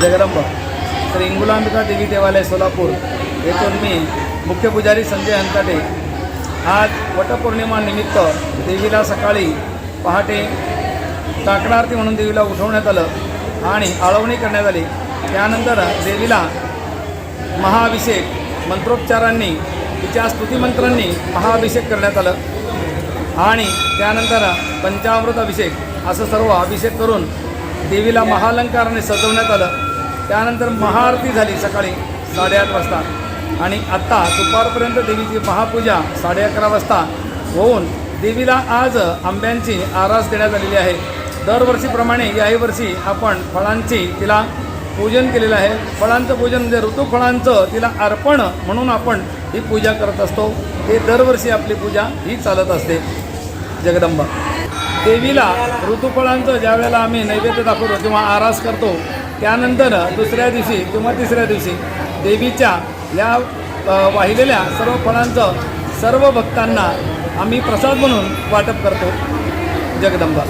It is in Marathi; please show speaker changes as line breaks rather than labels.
जगदंब. तर इंगुलांबिका देवी देवालय सोलापूर. येथून मी मुख्य पुजारी संजय हंताटे. आज वटपौर्णिमा निमित्त देवीला सकाळी पहाटे काकडा म्हणून देवीला उठवण्यात आलं आणि आळवणी करण्यात आली. त्यानंतर देवीला महाअभिषेक मंत्रोच्चारांनी तिच्या स्तुतिमंत्रांनी महाअभिषेक करण्यात आलं. आणि त्यानंतर पंचामृत अभिषेक असं सर्व अभिषेक करून देवीला महालंकाराने सजवण्यात आलं. त्यानंतर महाआरती झाली सकाळी साडेआठ वाजता. आणि आत्ता दुपारपर्यंत देवीची महापूजा साडे अकरा वाजता होऊन देवीला आज आंब्यांची आरास देण्यात आलेली आहे. दरवर्षीप्रमाणे याही वर्षी आपण फळांची तिला पूजन केलेलं आहे. फळांचं पूजन म्हणजे ऋतुफळांचं तिला अर्पण म्हणून आपण ही पूजा करत असतो. हे दरवर्षी आपली पूजा ही चालत असते. जगदंबा. देवीला ऋतुफळांचं ज्या वेळेला आम्ही नैवेद्य दाखवतो किंवा आरास करतो त्यानंतर दुसऱ्या दिवशी किंवा तिसऱ्या दिवशी देवीच्या या वाहिलेल्या सर्व फळांचं सर्व भक्तांना आम्ही प्रसाद म्हणून वाटप करतो. जगदंबा.